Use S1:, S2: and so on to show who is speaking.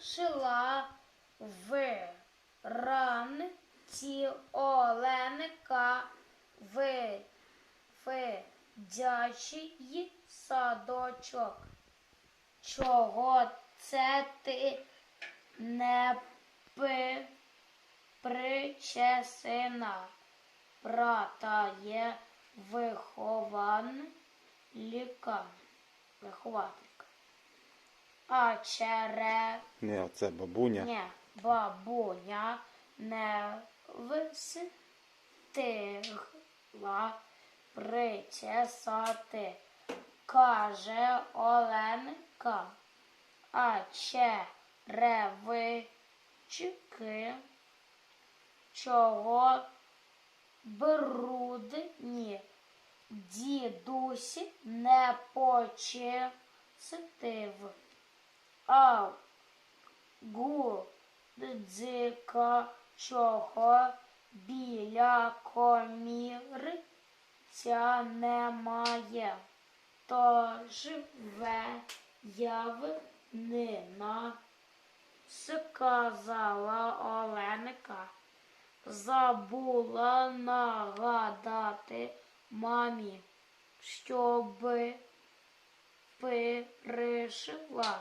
S1: шила вранці Оленка в дячий садочок. Чого це ти не пи, причесина? Брата є вихованка, вихователька. А чере
S2: Не, оце бабуня.
S1: ні, бабуня не встигла причесати, каже Оленка, а черевички чого брудні дідусі не почистив. А гудзика чого біля комірця немає. Тож явнина, сказала Оленка. Забула нагадати мамі, щоби перешила.